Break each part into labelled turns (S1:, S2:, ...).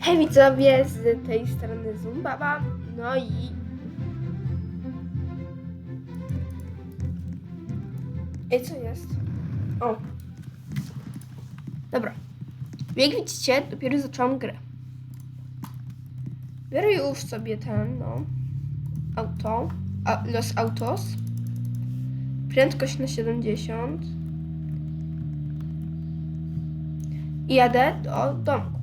S1: Hej widzowie, z tej strony Zumbaba, no i... Ej, co jest? O. Dobra. Jak widzicie, dopiero zaczęłam grę. Biorę już sobie ten, no, auto, a, Los Autos. Prędkość na 70. I jadę do domku.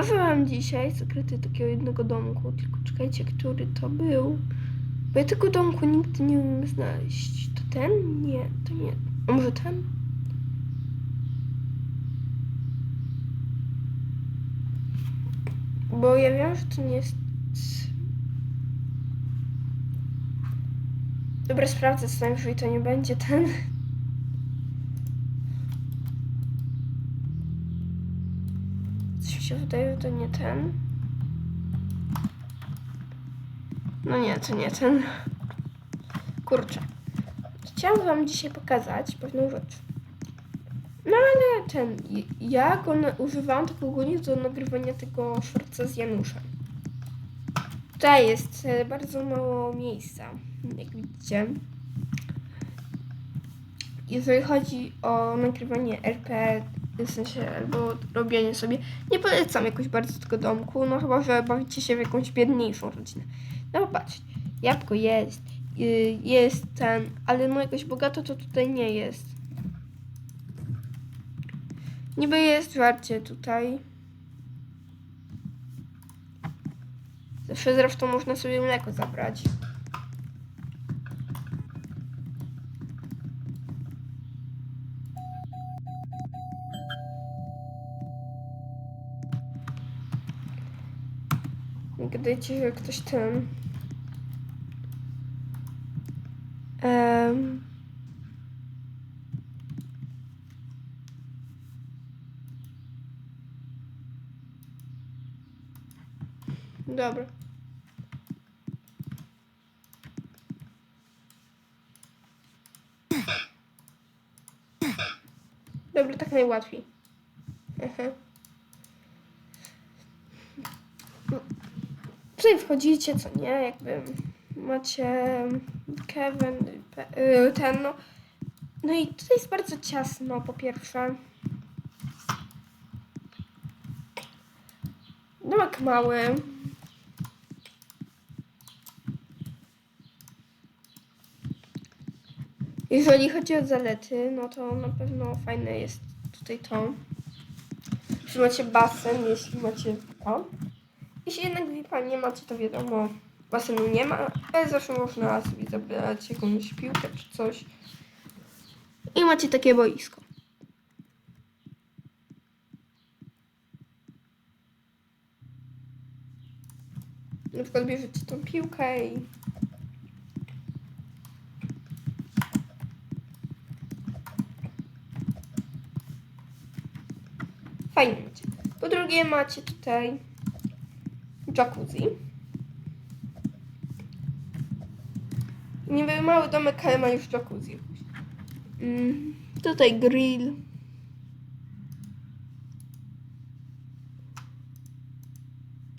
S1: Wam dzisiaj sekrety takiego jednego domku, tylko czekajcie, który to był. Bo ja tego domku nigdy nie umiem znaleźć. To ten? Nie, to nie. A może ten? Bo ja wiem, że to nie jest... Dobra, sprawdzę, co najwyżej to nie będzie ten. Coś mi się wydaje, że to nie ten. No nie, to nie ten. Kurczę. Chciałam wam dzisiaj pokazać pewną rzecz. No ale ten, ja go używałam tylko ogólnie do nagrywania tego szorca z Januszem. Tutaj jest e, bardzo mało miejsca, jak widzicie. Jeżeli chodzi o nagrywanie RP, w sensie albo robienie sobie, nie polecam jakoś bardzo tego domku, no chyba, że bawicie się w jakąś biedniejszą rodzinę. No patrz, jabłko jest, y, jest ten, ale no jakoś bogato to tutaj nie jest. Niby jest żarcie tutaj. Zawsze zresztą można sobie mleko zabrać. Gadajcie, że ktoś ten... Em... Dobra. Dobra, tak najłatwiej. Aha. Tutaj wchodzicie, co nie, jakby macie Kevin, y, ten, no. No i tutaj jest bardzo ciasno, po pierwsze. Domek mały. Jeżeli chodzi o zalety, no to na pewno fajne jest tutaj to. Jeśli macie basen, jeśli macie to. Jeśli jednak VIPa nie macie, to wiadomo, basenu nie ma, ale zawsze można sobie zabrać jakąś piłkę czy coś. I macie takie boisko. Na przykład bierzecie tą piłkę i fajnie macie. Po drugie macie tutaj jacuzzi. Niby mały domek, ale ma już jacuzzi. Mm, tutaj grill.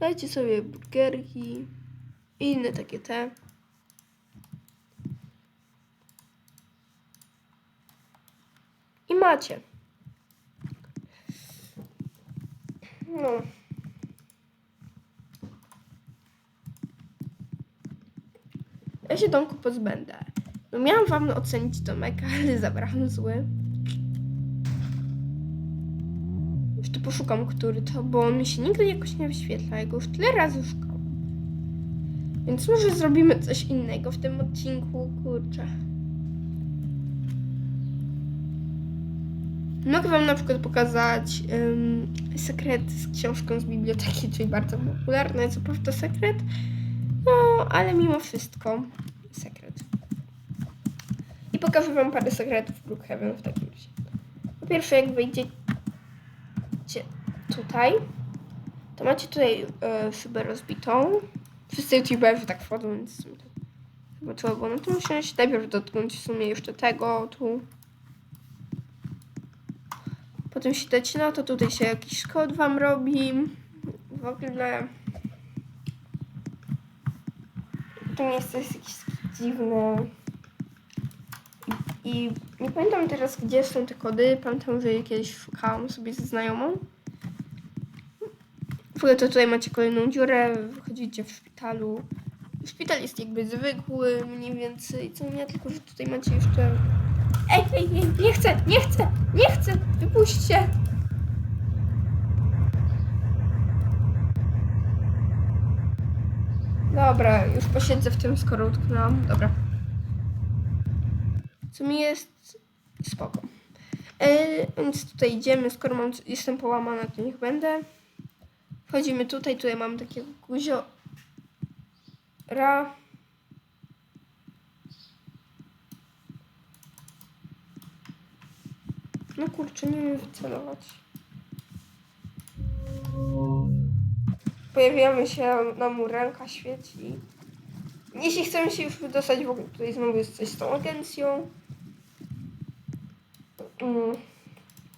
S1: Dajcie sobie burgerki i inne takie te. I macie. No. Ja się domku pozbędę. No miałam wam ocenić domek, ale zabrałam zły. Jeszcze poszukam, który to, bo on mi się nigdy jakoś nie wyświetla. Ja go już tyle razy szukałam. Więc może zrobimy coś innego w tym odcinku, kurczę. Mogę wam na przykład pokazać ym, sekret z książką z biblioteki, czyli bardzo popularny, co prawda sekret, no ale mimo wszystko sekret. I pokażę wam parę sekretów Brookhaven w takim razie. Po pierwsze, jak wejdziecie tutaj, to macie tutaj e, szybę rozbitą. Wszyscy youtuberzy tak wchodzą, więc chyba trzeba było na tym usiąść. Najpierw dotknąć w sumie jeszcze tego tu. Potem się dacina, to tutaj się jakiś kod wam robi. W ogóle... To miejsce jest takie dziwne. I, nie pamiętam teraz, gdzie są te kody. Pamiętam, że je kiedyś szukałam sobie ze znajomą. W ogóle to tutaj macie kolejną dziurę, wychodzicie w szpitalu. Szpital jest jakby zwykły, mniej więcej, co nie, tylko że tutaj macie jeszcze... Ej, ej, ej, nie chcę, nie chcę, nie chcę, wypuśćcie! Dobra, już posiedzę w tym, skoro utknęłam. Dobra. Co mi jest spoko. E, więc tutaj idziemy, skoro mam, jestem połamana, to niech będę. Wchodzimy tutaj, tutaj mam takiego guzio... Ra. No kurczę, nie wiem wycelować. Pojawiamy się, nam ręka świeci. Jeśli chcemy się już wydostać, w ogóle tutaj znowu jest coś z tą agencją. Mm.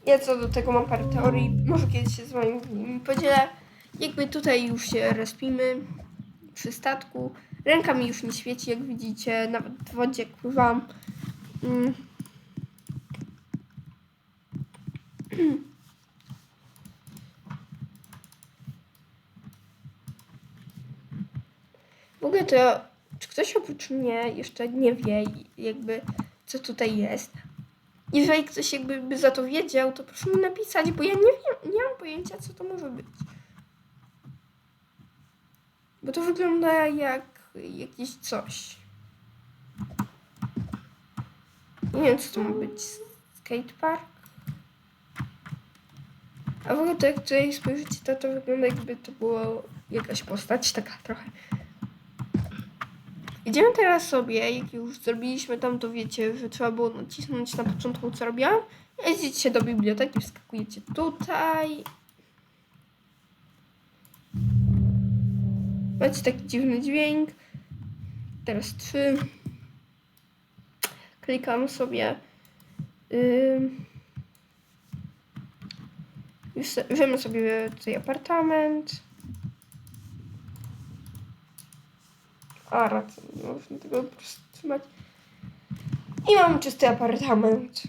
S1: Ja co do tego mam parę teorii, może kiedyś się z wami podzielę. Jakby tutaj już się respimy przy statku. Ręka mi już nie świeci, jak widzicie, nawet w wodzie pływam. Mm. W ogóle to, czy ktoś oprócz mnie jeszcze nie wie, jakby, co tutaj jest? Jeżeli ktoś jakby by za to wiedział, to proszę mi napisać, bo ja nie wiem, nie mam pojęcia, co to może być. Bo to wygląda jak jakieś coś. Nie wiem, co to ma być. Skatepark? A w ogóle to jak tutaj spojrzycie, to to wygląda jakby to było jakaś postać taka trochę. Idziemy teraz sobie, jak już zrobiliśmy tam, to wiecie, że trzeba było nacisnąć na początku, co robiłam. Jedziecie do biblioteki, wskakujecie tutaj. Macie taki dziwny dźwięk. Teraz trzy. Klikam sobie. Yy, już Weźmiemy sobie tutaj apartament. A, racja, nie można tego po prostu trzymać. I mam czysty apartament.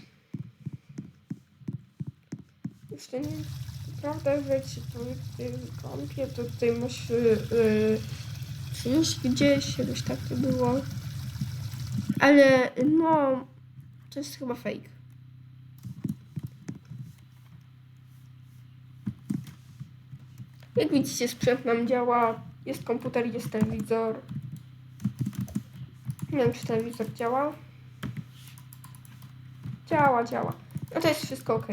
S1: Już to nie prawda, że jak się tu to tutaj musi yy, gdzieś, jakoś tak to było. Ale no, to jest chyba fake. Jak widzicie, sprzęt nam działa. Jest komputer, jest telewizor. Nie wiem, czy telewizor działa. Działa, działa. No to jest wszystko ok.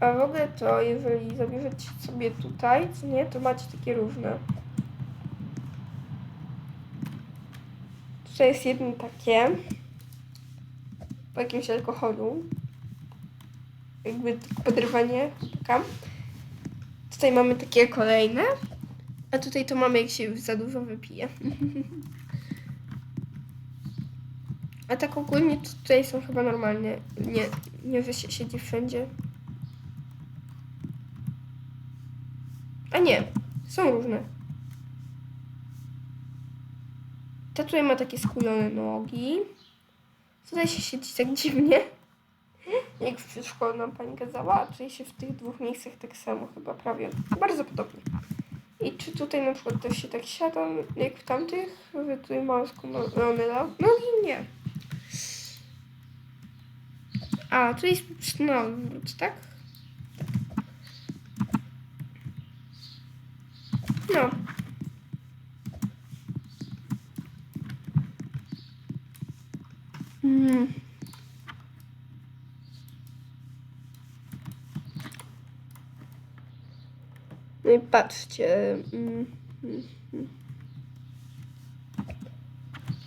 S1: A w ogóle to, jeżeli zabierzecie sobie tutaj, co nie, to macie takie różne. Tutaj jest jedno takie. Po jakimś alkoholu. Jakby podrywanie chłopaka. Tutaj mamy takie kolejne. A tutaj to mamy, jak się już za dużo wypije. A tak ogólnie tutaj są chyba normalnie. Nie, nie że się siedzi wszędzie. A nie, są różne. Ta tutaj ma takie skulone nogi. Tutaj się siedzi tak dziwnie. Jak w przedszkolu nam pani kazała, tutaj się w tych dwóch miejscach tak samo chyba prawie. Bardzo podobnie. I czy tutaj na przykład też się tak siada, jak w tamtych, że tutaj ma skulone nogi? Nie. A, tu jest na odwrót, tak? No. Mm. No i patrzcie.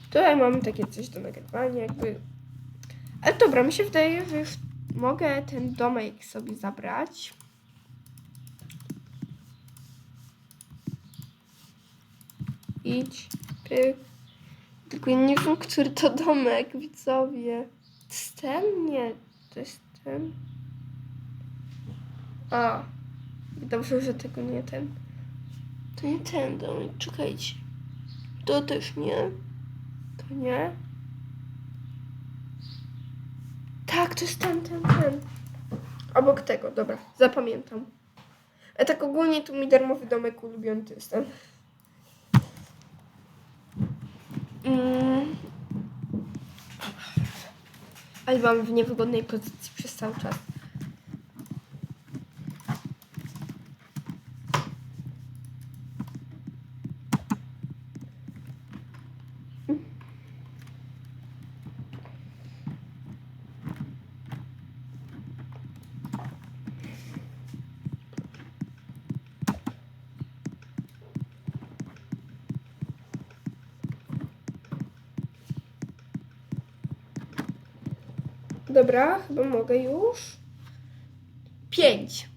S1: Tutaj mamy takie coś do nagrywania, jakby. Ale dobra, mi się wydaje, że już mogę ten domek sobie zabrać. Idź, pyk. Tylko nie wiem, który to domek, widzowie. To jest ten? Nie, to jest ten. A, dobrze, że tego nie ten. To nie ten domek, czekajcie. To też nie. To nie. Tak, to jest ten, ten, ten. Obok tego, dobra, zapamiętam. A tak ogólnie tu mi darmowy domek ulubiony to jest ten. Mm. Ale mam w niewygodnej pozycji przez cały czas. Dobra, chyba mogę już. Pięć,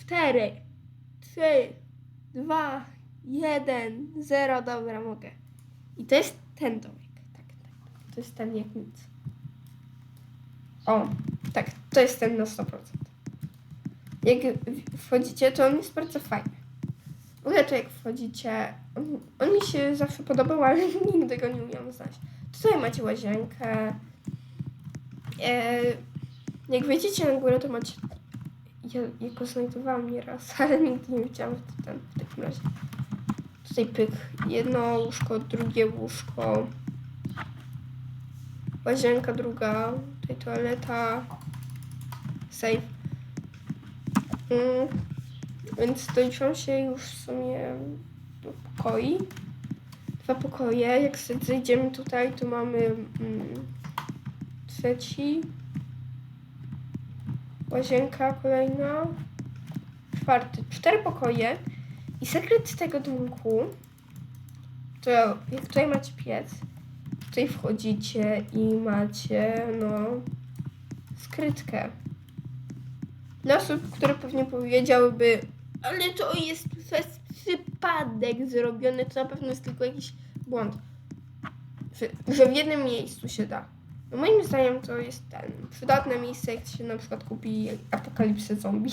S1: cztery, trzy, dwa, jeden, zero. Dobra, mogę. I to jest ten domek. Tak, tak. To jest ten jak nic. O, tak, to jest ten na 100%. Jak wchodzicie, to on jest bardzo fajny. W ogóle to jak wchodzicie, on, on mi się zawsze podobał, ale nigdy go nie umiałam znaleźć. Tutaj macie łazienkę. E, jak wejdziecie na górę, to macie. Ja, ja go znajdowałam nieraz, ale nigdy nie widziałam w, ten, w takim razie. Tutaj pyk. Jedno łóżko, drugie łóżko. Łazienka druga. Tutaj toaleta. Safe. Mm, więc doliczą się już w sumie do pokoi. Dwa pokoje. Jak zejdziemy tutaj, to mamy mm, trzeci. Łazienka kolejna. Czwarty. Cztery pokoje. I sekret tego domku to jak tutaj macie piec, tutaj wchodzicie i macie no skrytkę. Dla osób, które pewnie powiedziałyby, ale to jest przez przypadek zrobione, to na pewno jest tylko jakiś błąd. Że, że w jednym miejscu się da. No moim zdaniem to jest ten przydatne miejsce, jak się na przykład kupi apokalipsę zombie.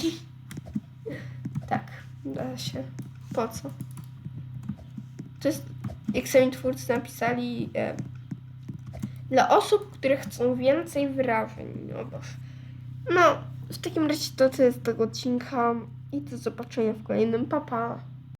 S1: tak, da się. Po co? To jest, jak sami twórcy napisali, e, dla osób, które chcą więcej wrażeń. No boż. No, w takim razie to tyle z tego odcinka i do zobaczenia w kolejnym. Papa. Pa.